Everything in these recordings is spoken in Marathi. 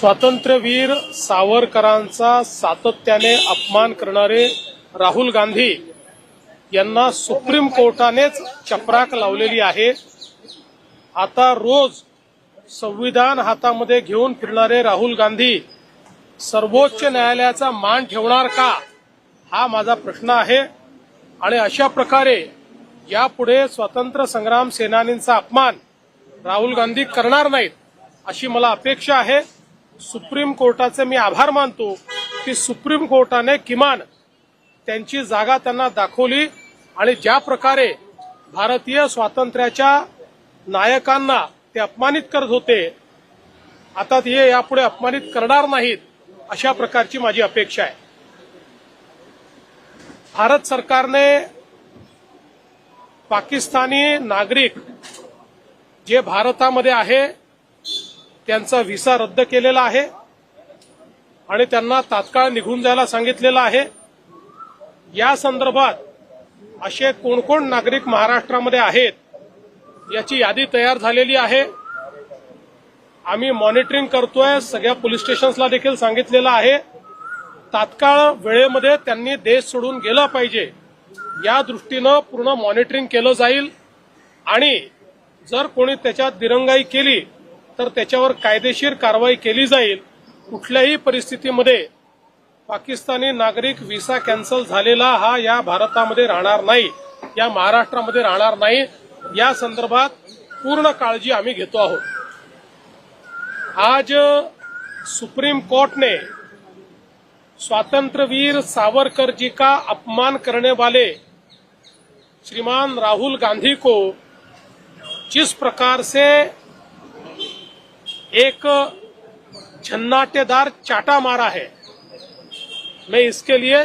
स्वातंत्र्यवीर सावरकरांचा सातत्याने अपमान करणारे राहुल गांधी यांना सुप्रीम कोर्टानेच चपराक लावलेली आहे. आता रोज संविधान हातामध्ये घेऊन फिरणारे राहुल गांधी सर्वोच्च न्यायालयाचा मान ठेवणार का? हा माझा प्रश्न आहे. आणि अशा प्रकारे यापुढे स्वातंत्र्य संग्राम सेनानींचा अपमान राहुल गांधी करणार नाहीत अशी मला अपेक्षा आहे. सुप्रीम कोर्टाचे मी आभार मानतो की सुप्रीम कोर्टाने किमान त्यांची जागा त्यांना दाखवली आणि ज्या प्रकारे भारतीय स्वातंत्र्याच्या नायकांना ते अपमानित करत होते आता ते यापुढे अपमानित करणार नाहीत अशा प्रकारची माझी अपेक्षा आहे. भारत सरकारने पाकिस्तानी नागरिक जे भारतामध्ये आहे त्यांचा व्हिसा रद्द केलेला आहे आणि त्यांना तात्काळ निघून जायला सांगितलेलं आहे. या संदर्भात असे कोणकोण नागरिक महाराष्ट्रामध्ये आहेत याची यादी तयार झालेली आहे. आम्ही मॉनिटरिंग करतोय सगळ्या पोलीस स्टेशन्सला देखील सांगितलेलं आहे. तात्काळ वेळेमध्ये त्यांनी देश सोडून गेला पाहिजे. या दृष्टीनं पूर्ण मॉनिटरिंग केलं जाईल. आणि जर कोणी त्याच्यात दिरंगाई केली तर त्याच्यावर कायदेशीर कारवाई केली जाईल. कुठल्याही परिस्थितीमध्ये पाकिस्तानी नागरिक व्हिसा कॅन्सल झालेला हा या भारतामध्ये राहणार नाही या महाराष्ट्रामध्ये राहणार नाही. या संदर्भात पूर्ण काळजी आम्ही घेतो आहोत. आज सुप्रीम कोर्टने स्वातंत्र्यवीर सावरकरजी सावरकर जी का अपमान करने वाले श्रीमान राहुल गांधी को जिस प्रकार से एक झन्नाटेदार चाटा मारा है। मैं इसके लिए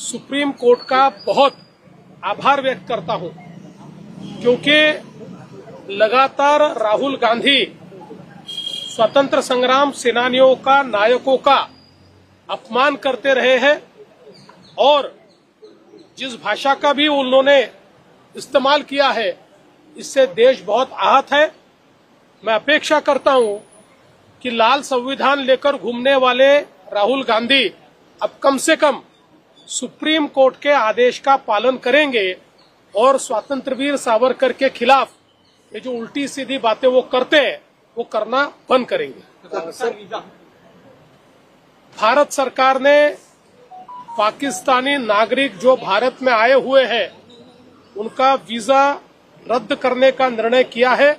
सुप्रीम कोर्ट का बहुत आभार व्यक्त करता हूँ, क्योंकि लगातार राहुल गांधी स्वतंत्र संग्राम सेनानियों का, नायकों का अपमान करते रहे हैं और जिस भाषा का भी उन्होंने इस्तेमाल किया है, इससे देश बहुत आहत है। मैं अपेक्षा करता हूँ कि लाल संविधान लेकर घूमने वाले राहुल गांधी अब कम से कम सुप्रीम कोर्ट के आदेश का पालन करेंगे और स्वातंत्रवीर सावरकर के खिलाफ ये जो उल्टी सीधी बातें वो करते हैं, वो करना बंद करेंगे। भारत सरकार ने पाकिस्तानी नागरिक जो भारत में आए हुए हैं, उनका वीज़ा रद्द करने का निर्णय किया है।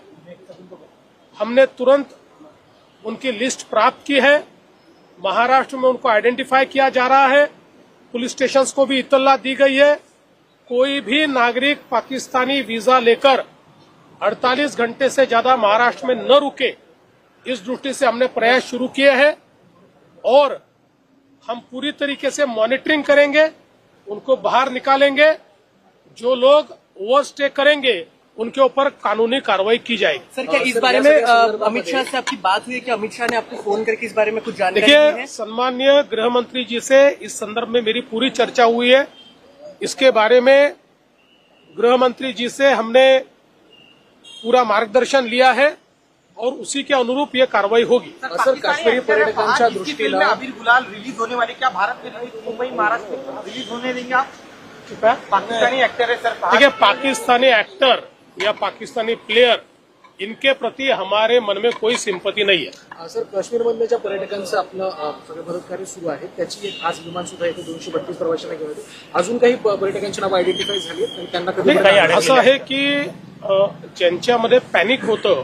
हमने तुरंत उनकी लिस्ट प्राप्त की है। महाराष्ट्र में उनको आइडेंटिफाई किया जा रहा है। पुलिस स्टेशन को भी इतला दी गई है। कोई भी नागरिक पाकिस्तानी वीज़ा लेकर 48 घंटे से ज़्यादा महाराष्ट्र में न रुके, इस दृष्टि से हमने प्रयास शुरू किए हैं और हम पूरी तरीके से मॉनिटरिंग करेंगे, उनको बाहर निकालेंगे। जो लोग ओवरस्टे करेंगे उनके ऊपर कानूनी कार्रवाई की जाएगी। सर क्या इस बारे में अमित शाह से आपकी बात हुई है कि अमित शाह ने आपको फ़ोन करके इस बारे में कुछ जानकारी दी देखिए है? सम्मान्य गृह मंत्री जी से इस संदर्भ में मेरी पूरी चर्चा हुई है। इसके बारे में गृह मंत्री जी से हमने पूरा मार्गदर्शन लिया है और उसी के अनुरूप ये कार्रवाई होगी। सर काश्मीरी पर्यटकांच्या फ़िल्म दृष्टीनं अबीर गुलाल रिलीज़ होने वाले क्या भारत में मुंबई महाराष्ट्र में रिलीज़ होने देंगे आप? पाकिस्तानी एक्टर है सर देखिए पाकिस्तानी एक्टर या पाकिस्तानी प्लेयर इनके प्रति हमारे मन में कोई सिंपत्ती नहीं है। सर काश्मीरमधल्या ज्या पर्यटकांचं आपलं सगळं मदत कार्य सुरू आहे. त्याची एक आज विमान सुद्धा येथे दोनशे बत्तीस प्रवाशांना घेऊन येते. अजून काही पर्यटकांची नावं आयडेंटिफाय झाली आणि त्यांना कधी असं आहे की ज्यांच्यामध्ये पॅनिक होतं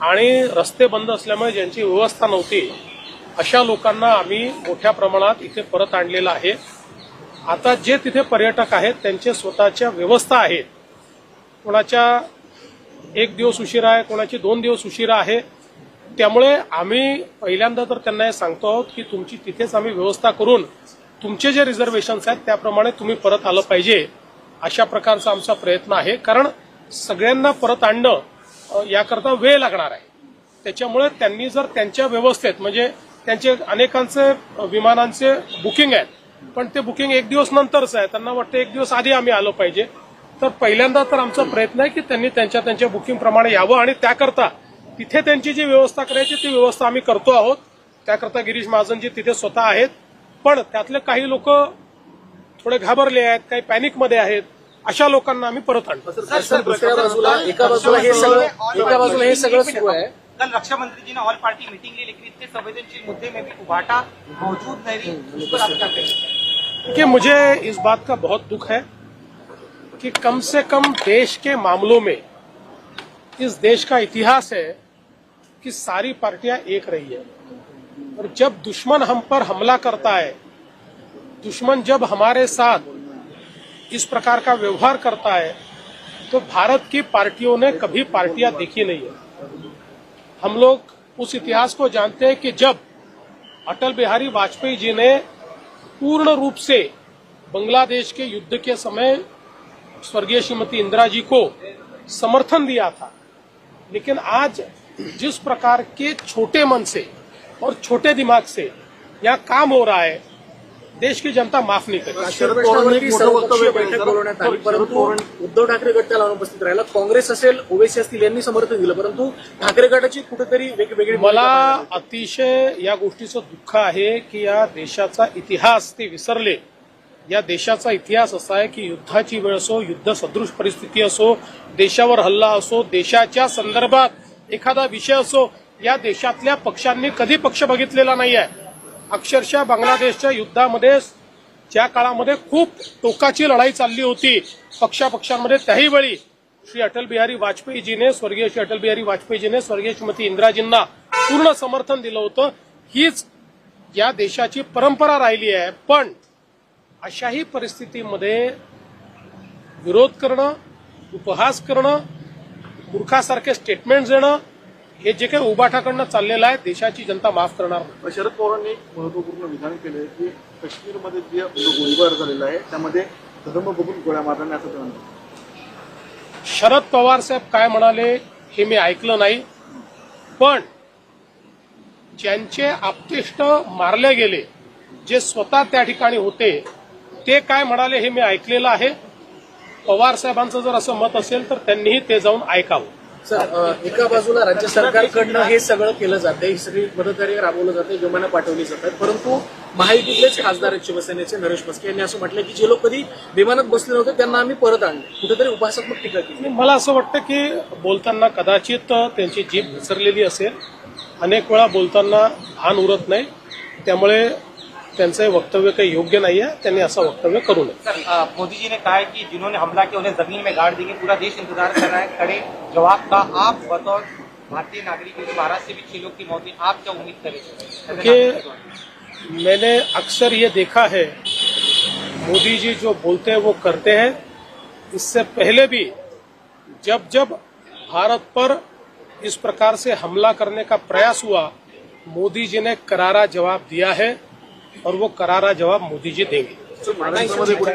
आणि रस्ते बंद असल्यामुळे ज्यांची व्यवस्था नव्हती अशा लोकांना आम्ही मोठ्या प्रमाणात इथे परत आणलेलं आहे. आता जे तिथे पर्यटक आहेत त्यांचे स्वतःच्या व्यवस्था आहेत कोणाच्या एक दिवस उशिरा आहे कोणाची दोन दिवस उशिरा आहे. त्यामुळे आम्ही पहिल्यांदा तर त्यांना हे सांगतो आहोत की तुमची तिथेच आम्ही व्यवस्था करून तुमचे जे रिझर्वेशन्स आहेत त्याप्रमाणे तुम्ही परत आलं पाहिजे अशा प्रकारचा आमचा प्रयत्न आहे. कारण सगळ्यांना परत आणणं याकरता वेळ लागणार आहे. त्याच्यामुळे त्यांनी जर त्यांच्या व्यवस्थेत म्हणजे त्यांचे अनेकांचे विमानांचे बुकिंग आहेत पण ते बुकिंग एक दिवस नंतरच आहे. त्यांना वाटतं एक दिवस आधी आम्ही आलो पाहिजे. तर पहिल्यांदा तर आमचा प्रयत्न आहे की त्यांनी त्यांच्या त्यांच्या बुकिंग प्रमाणे यावं आणि त्याकरता तिथे त्यांची जी व्यवस्था करायची ती व्यवस्था आम्ही करतो आहोत. त्याकरता गिरीश महाजनजी तिथे स्वतः आहेत. पण त्यातले काही लोक थोडे घाबरले आहेत काही पॅनिकमध्ये आहेत. अशा लोकांना आम्ही परत आणतो. सर दुसऱ्या बाजूला एका बाजूला हे सगळं एका बाजूला हे सगळं सुरू आहे. कल रक्षा मंत्री जी ने ऑल पार्टी मीटिंग ली लेकिन इतने संवेदनशील मुद्दे में भी उभाटा मौजूद नहीं. उस पर आप क्या कहेंगे कि मुझे इस बात का बहुत दुख है कि कम से कम देश के मामलों में इस देश का इतिहास है कि सारी पार्टियाँ एक रही है। और जब दुश्मन हम पर हमला करता है, दुश्मन जब हमारे साथ इस प्रकार का व्यवहार करता है तो भारत की पार्टियों ने कभी पार्टियाँ देखी नहीं है। हम लोग उस इतिहास को जानते हैं कि जब अटल बिहारी वाजपेयी जी ने पूर्ण रूप से बांग्लादेश के युद्ध के समय स्वर्गीय श्रीमती इंदिरा जी को समर्थन दिया था। लेकिन आज जिस प्रकार के छोटे मन से और छोटे दिमाग से यहाँ काम हो रहा है देश की जनता माफ नहीं आली परंतु उद्धव ठाकरे गट त्याला अनुपस्थित राहिला. काँग्रेस असेल ओवेसी असतील यांनी समर्थन दिलं. परंतु ठाकरे गटाची कुठेतरी वेगवेगळी मला. अतिशय या गोष्टीचं दुःख आहे की या देशाचा इतिहास ते विसरले. या देशाचा इतिहास असा आहे की युद्धाची वेळ असो युद्ध सदृश परिस्थिती असो देशावर हल्ला असो देशाच्या संदर्भात एखादा विषय असो या देशातल्या पक्षांनी कधी पक्ष बघितलेला नाही आहे अक्षरशः बांगलादेशच्या युद्धामध्ये ज्या काळामध्ये खूप टोकाची लढाई चालली होती पक्षापक्षांमध्ये त्याही वेळी श्री अटल बिहारी वाजपेयीजीने स्वर्गीय श्री अटल बिहारी वाजपेयीजीने स्वर्गीय श्रीमती इंदिराजींना पूर्ण समर्थन दिलं होतं. हीच या देशाची परंपरा राहिली आहे. पण अशाही परिस्थितीमध्ये विरोध करणं उपहास करणं मूर्खासारखे स्टेटमेंट देणं हे जे काही उबाठाकडनं चाललेलं आहे देशाची जनता माफ करणार नाही. शरद पवारांनी महत्त्वपूर्ण विधान केले की काश्मीरमध्ये जे गोळीबार झालेला आहे त्यामध्ये धर्म बघून गोळ्या मारण्याचं असं ते म्हणतात शरद पवार साहेब काय म्हणाले हे मी ऐकलं नाही पण ज्यांचे आपतिष्ट मारले गेले जे स्वतः त्या ठिकाणी होते ते काय म्हणाले हे मी ऐकलेलं आहे. पवार साहेबांचं जर असं मत असेल तर त्यांनीही ते जाऊन ऐकावं. सर एका बाजूला राज्य सरकारकडनं हे सगळं केलं जाते ही सगळी मदतकार्य राबवलं जाते विमानं पाठवली जातात. परंतु महायुतीतलेच खासदार आहेत शिवसेनेचे नरेश मस्के यांनी असं म्हटलं की जे लोक कधी विमानात बसले नव्हते त्यांना आम्ही परत आणले. कुठेतरी उपासात्मक टीका केली. मला असं वाटतं की बोलताना कदाचित त्यांची जीभ विसरलेली असेल. अनेक वेळा बोलताना भान उरत नाही. त्यामुळे त्यांचं हे वक्तव्य काही योग्य नाही आहे त्यांनी असं वक्तव्य करू नये. मोदी जी ने कहा है कि जिन्होंने हमला किया उन्हें ज़मीन में गाड़ देंगे पूरा देश इंतज़ार कर रहा है खड़े जवाब का आप बतौर भारतीय नागरिक महाराष्ट्र से भी छह लोग की मौत आप क्या उम्मीद करें कि मैंने अक्सर ये देखा है मोदी जी जो बोलते हैं वो करते हैं। इससे पहले भी जब जब भारत पर इस प्रकार से हमला करने का प्रयास हुआ मोदी जी ने करारा जवाब दिया है। और वो करारा जवाब मोदी जी देंगे।